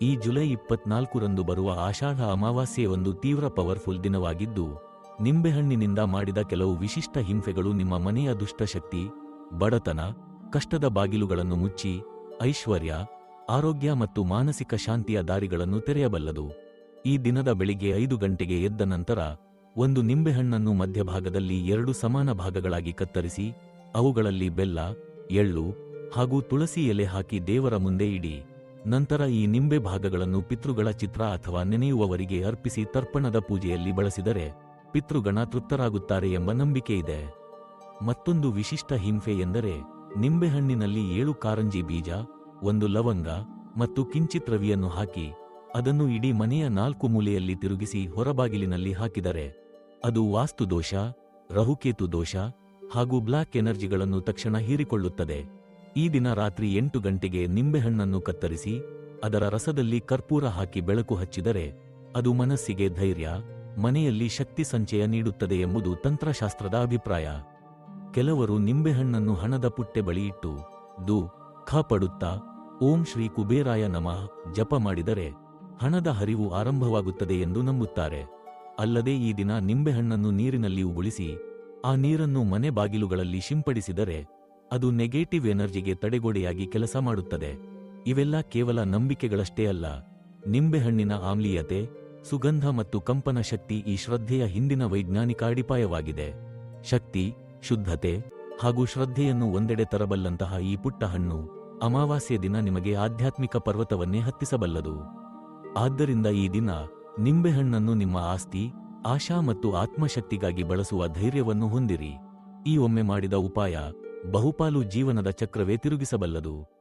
ಈ ಜುಲೈ ಇಪ್ಪತ್ನಾಲ್ಕರಂದು ಬರುವ ಆಷಾಢ ಅಮಾವಾಸ್ಯೆ ಒಂದು ತೀವ್ರ ಪವರ್ಫುಲ್ ದಿನವಾಗಿದ್ದು, ನಿಂಬೆಹಣ್ಣಿನಿಂದ ಮಾಡಿದ ಕೆಲವು ವಿಶಿಷ್ಟ ಹಿಂಸೆಗಳು ನಿಮ್ಮ ಮನೆಯ ದುಷ್ಟಶಕ್ತಿ, ಬಡತನ, ಕಷ್ಟದ ಬಾಗಿಲುಗಳನ್ನು ಮುಚ್ಚಿ, ಐಶ್ವರ್ಯ, ಆರೋಗ್ಯ ಮತ್ತು ಮಾನಸಿಕ ಶಾಂತಿಯ ದಾರಿಗಳನ್ನು ತೆರೆಯಬಲ್ಲದು. ಈ ದಿನದ ಬೆಳಿಗ್ಗೆ ಐದು ಗಂಟೆಗೆ ಎದ್ದ ನಂತರ, ಒಂದು ನಿಂಬೆಹಣ್ಣನ್ನು ಮಧ್ಯಭಾಗದಲ್ಲಿ ಎರಡು ಸಮಾನ ಭಾಗಗಳಾಗಿ ಕತ್ತರಿಸಿ, ಅವುಗಳಲ್ಲಿ ಬೆಲ್ಲ, ಎಳ್ಳು ಹಾಗೂ ತುಳಸಿ ಎಲೆ ಹಾಕಿ ದೇವರ ಮುಂದೆ ಇಡಿ. ನಂತರ ಈ ನಿಂಬೆ ಭಾಗಗಳನ್ನು ಪಿತೃಗಳ ಚಿತ್ರ ಅಥವಾ ನೆನೆಯುವವರಿಗೆ ಅರ್ಪಿಸಿ ತರ್ಪಣದ ಪೂಜೆಯಲ್ಲಿ ಬಳಸಿದರೆ ಪಿತೃಗಣ ತೃಪ್ತರಾಗುತ್ತಾರೆ ಎಂಬ ನಂಬಿಕೆ ಇದೆ. ಮತ್ತೊಂದು ವಿಶಿಷ್ಟ ಹಿಂಫೆ ಎಂದರೆ ನಿಂಬೆಹಣ್ಣಿನಲ್ಲಿ ಏಳು ಕಾರಂಜಿ ಬೀಜ, ಒಂದು ಲವಂಗ ಮತ್ತು ಕಿಂಚಿತ್ ರವಿಯನ್ನು ಹಾಕಿ ಅದನ್ನು ಇಡೀ ಮನೆಯ ನಾಲ್ಕು ಮೂಲೆಯಲ್ಲಿ ತಿರುಗಿಸಿ ಹೊರಬಾಗಿಲಿನಲ್ಲಿ ಹಾಕಿದರೆ ಅದು ವಾಸ್ತುದೋಷ ರಹುಕೇತು ದೋಷ ಹಾಗೂ ಬ್ಲಾಕ್ ಎನರ್ಜಿಗಳನ್ನು ತಕ್ಷಣ ಹೀರಿಕೊಳ್ಳುತ್ತದೆ. ಈ ದಿನ ರಾತ್ರಿ ಎಂಟು ಗಂಟೆಗೆ ನಿಂಬೆಹಣ್ಣನ್ನು ಕತ್ತರಿಸಿ, ಅದರ ರಸದಲ್ಲಿ ಕರ್ಪೂರ ಹಾಕಿ ಬೆಳಕು ಹಚ್ಚಿದರೆ, ಅದು ಮನಸ್ಸಿಗೆ ಧೈರ್ಯ, ಮನೆಯಲ್ಲಿ ಶಕ್ತಿ ಸಂಚಯ ನೀಡುತ್ತದೆ ಎಂಬುದು ತಂತ್ರಶಾಸ್ತ್ರದ ಅಭಿಪ್ರಾಯ. ಕೆಲವರು ನಿಂಬೆಹಣ್ಣನ್ನು ಹಣದ ಪುಟ್ಟೆ ಬಳಿ ಇಟ್ಟು, ದು ಖ ಓಂ ಶ್ರೀ ಕುಬೇರಾಯ ನಮಃ, ಜಪ ಮಾಡಿದರೆ, ಹಣದ ಹರಿವು ಆರಂಭವಾಗುತ್ತದೆ ಎಂದು ನಂಬುತ್ತಾರೆ. ಅಲ್ಲದೆ ಈ ದಿನ ನಿಂಬೆಹಣ್ಣನ್ನು ನೀರಿನಲ್ಲಿ ಉಗುಳಿಸಿ, ಆ ನೀರನ್ನು ಮನೆ ಬಾಗಿಲುಗಳಲ್ಲಿ ಸಿಂಪಡಿಸಿದರೆ ಅದು ನೆಗೆಟಿವ್ ಎನರ್ಜಿಗೆ ತಡೆಗೋಡೆಯಾಗಿ ಕೆಲಸ ಮಾಡುತ್ತದೆ. ಇವೆಲ್ಲ ಕೇವಲ ನಂಬಿಕೆಗಳಷ್ಟೇ ಅಲ್ಲ. ನಿಂಬೆಹಣ್ಣಿನ ಆಮ್ಲೀಯತೆ, ಸುಗಂಧ ಮತ್ತು ಕಂಪನ ಶಕ್ತಿ ಈ ಶ್ರದ್ಧೆಯ ಹಿಂದಿನ ವೈಜ್ಞಾನಿಕ ಅಡಿಪಾಯವಾಗಿದೆ. ಶಕ್ತಿ, ಶುದ್ಧತೆ ಹಾಗೂ ಶ್ರದ್ಧೆಯನ್ನು ಒಂದೆಡೆ ತರಬಲ್ಲಂತಹ ಈ ಪುಟ್ಟ ಹಣ್ಣು ಅಮಾವಾಸ್ಯ ದಿನ ನಿಮಗೆ ಆಧ್ಯಾತ್ಮಿಕ ಪರ್ವತವನ್ನೇ ಹತ್ತಿಸಬಲ್ಲದು. ಆದ್ದರಿಂದ ಈ ದಿನ ನಿಂಬೆಹಣ್ಣನ್ನು ನಿಮ್ಮ ಆಸ್ತಿ, ಆಶಾ ಮತ್ತು ಆತ್ಮಶಕ್ತಿಗಾಗಿ ಬಳಸುವ ಧೈರ್ಯವನ್ನು ಹೊಂದಿರಿ. ಈ ಒಮ್ಮೆ ಮಾಡಿದ ಉಪಾಯ ಬಹುಪಾಲು ಜೀವನದ ಚಕ್ರವೇ ತಿರುಗಿಸಬಲ್ಲದು.